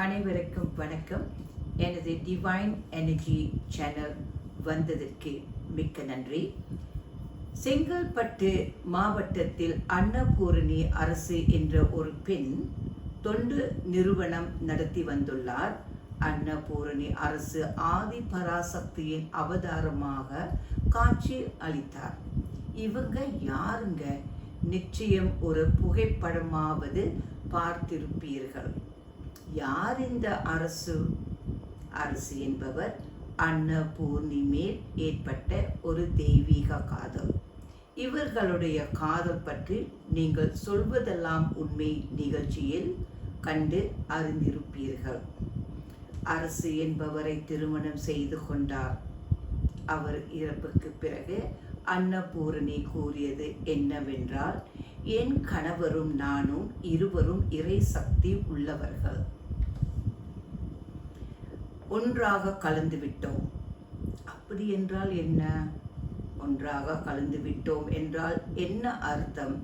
அனைவருக்கும் வணக்கம். எனது டிவைன் எனர்ஜி சேனல் வந்ததற்கு மிக்க நன்றி. செங்கல்பட்டு மாவட்டத்தில் அன்னபூரணி அரசு என்ற ஒரு பெண் தொண்டு நிறுவனம் நடத்தி வந்துள்ளார். அன்னபூரணி அரசு ஆதி பராசக்தியின் அவதாரமாக காட்சி அளித்தார். இவங்க யாருங்க? நிச்சயம் ஒரு புகைப்படமாவது பார்த்திருப்பீர்கள். யார் இந்த அரசு? அரசு என்பவர் அன்னபூர்ணி மேல் ஏற்பட்ட ஒரு தெய்வீக காதல். இவர்களுடைய காதல் பற்றி நீங்கள் சொல்வதெல்லாம் உண்மை நிகழ்ச்சியில் கண்டு அறிந்திருப்பீர்கள். அரசு என்பவரை திருமணம் செய்து கொண்டார். அவர் இறப்புக்கு பிறகு அன்னபூரணி கூறியது என்னவென்றால் என் கணவரும் நானும் இருவரும் இறை சக்தி உள்ளவர்கள். ஒன்றாக கலந்து விட்டோம். அப்படி என்றால் என்ன? ஒன்றாக கலந்து விட்டோம் என்றால் என்ன அர்த்தம்?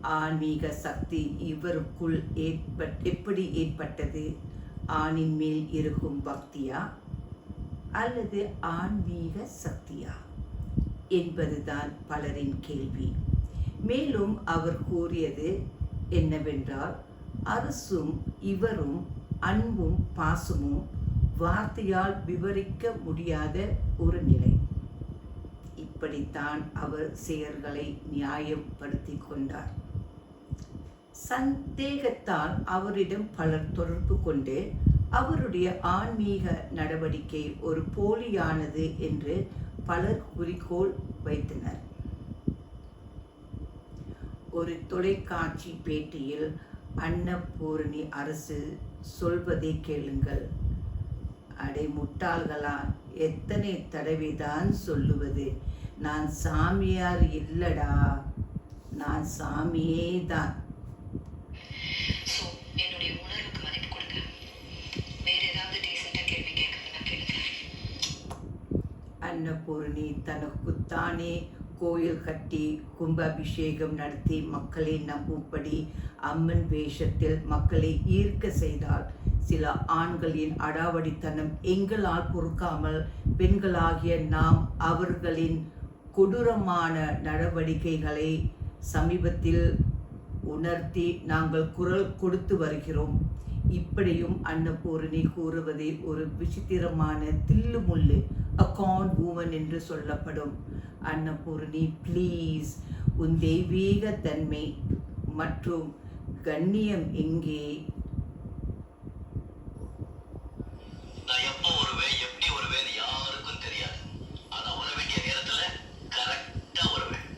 ஆன்மீக சக்தி இவருக்குள் ஏற்பட் எப்படி ஏற்பட்டது? ஆணின் மேல் இருக்கும் பக்தியா? அல்லது ஆன்மீக சக்தியா? என்பதுதான் பலரின் கேள்வி. மேலும் அவர் கூறியது என்னவென்றால் அரசும் இவரும் அன்பும் பாசமும் வார்த்தையால் விவரிக்க முடியாத ஒரு நிலை. இப்படித்தான் அவர் செயல்களை நியாயப்படுத்தி கொண்டார். சந்தேகத்தால் அவரிடம் பலர் தொடர்பு கொண்டு அவருடைய ஆன்மீக நடவடிக்கை ஒரு போலியானது என்று பலர் குறிக்கோள் வைத்தனர். ஒரு தொலைக்காட்சி பேட்டியில் அன்னபூரணி அரசு சொல்வதை கேளுங்கள். அடை முட்டாள்களா எத்தனை தடவைதான் சொல்லுவது? நான் சாமியார் இல்லடா. நான் சாமியே தான் அன்னபூர்ணி தனக்குத்தானே கோயில் கட்டி கும்பாபிஷேகம் நடத்தி மக்களை நம்பும்படி அம்மன் வேஷத்தில் மக்களை ஈர்க்க செய்தால் சில ஆண்களின் அடாவடித்தனம் எங்களால் பொறுக்காமல் பெண்களாகிய நாம் அவர்களின் கொடூரமான நடவடிக்கைகளை சமீபத்தில் உணர்த்தி நாங்கள் குரல் கொடுத்து வருகிறோம். இப்படியும் அன்னபூரணி கூறுவதை ஒரு விசித்திரமான தில்லுமுள்ளு அகான் ஊமன் என்று சொல்லப்படும். அன்னபூரணி ப்ளீஸ் உன் தெய்வீக தன்மை மற்றும் கண்ணியம் எங்கே?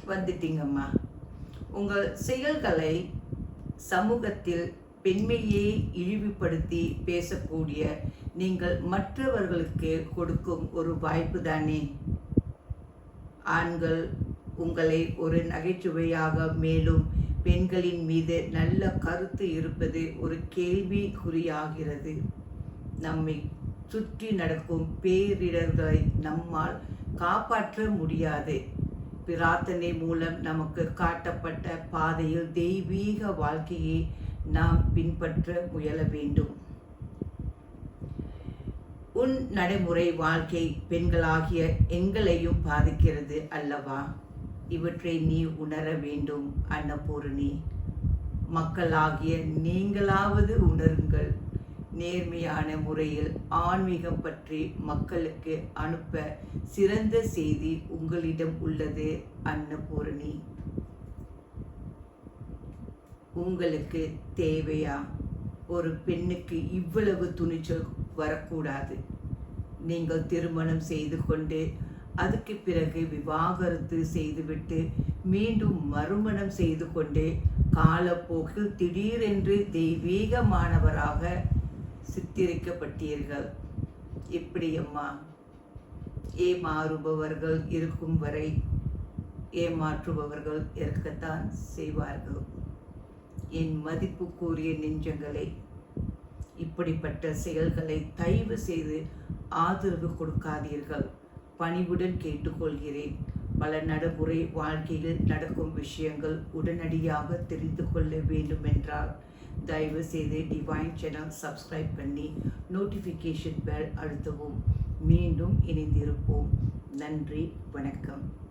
வந்துட்டீங்கம்மா. உங்கள் செயல்களை சமூகத்தில் பெண்மையை இழிவுபடுத்தி பேசக்கூடிய நீங்கள் மற்றவர்களுக்கு கொடுக்கும் ஒரு வாய்ப்பு தானே? ஆண்கள் உங்களை ஒரு நகைச்சுவையாக மேலும் பெண்களின் மீது நல்ல கருத்து இருப்பது ஒரு கேள்விக்குறியாகிறது. நம்மை சுற்றி நடக்கும் பேரிடர்களை நம்மால் காப்பாற்ற முடியாது. பிரார்த்தனை மூலம் நமக்கு காட்டப்பட்ட பாதையில் தெய்வீக வாழ்க்கையை நாம் பின்பற்ற முயல வேண்டும். உன் நடைமுறை வாழ்க்கை பெண்களாகிய எங்களையும் பாதிக்கிறது அல்லவா? இவற்றை நீ உணர வேண்டும் அன்னபூரணி. மக்களாகிய நீங்களாவது உணருங்கள். நேர்மையான முறையில் ஆன்மீகம் பற்றி மக்களுக்கு அனுப்ப சிறந்த செய்தி உங்களிடம் உள்ளது அன்னபூரணி. உங்களுக்கு தேவையா? ஒரு பெண்ணுக்கு இவ்வளவு துணிச்சல் வரக்கூடாது. நீங்கள் திருமணம் செய்து கொண்டு அதுக்கு பிறகு விவாகரத்து செய்துவிட்டு மீண்டும் மறுமணம் செய்து கொண்டு காலப்போக்கில் திடீரென்று தெய்வீகமானவராக சித்தரிக்கப்பட்டீர்கள். இப்படியம்மா ஏமாறுபவர்கள் இருக்கும் வரை ஏமாற்றுபவர்கள் இருக்கத்தான் செய்வார்கள். என் மதிப்புக்குரிய நெஞ்சங்களே இப்படிப்பட்ட செயல்களை தயவு செய்து ஆதரவு கொடுக்காதீர்கள். பணிவுடன் கேட்டுக்கொள்கிறேன். பல நடைமுறை வாழ்க்கையில் நடக்கும் விஷயங்கள் உடனடியாக தெரிந்து கொள்ள வேண்டுமென்றால் தயவு செய்து டிவைன் சேனல் சப்ஸ்கிரைப் பண்ணி நோட்டிஃபிகேஷன் பெல் அழுத்தவும். மீண்டும் இணைந்திருப்போம். நன்றி வணக்கம்.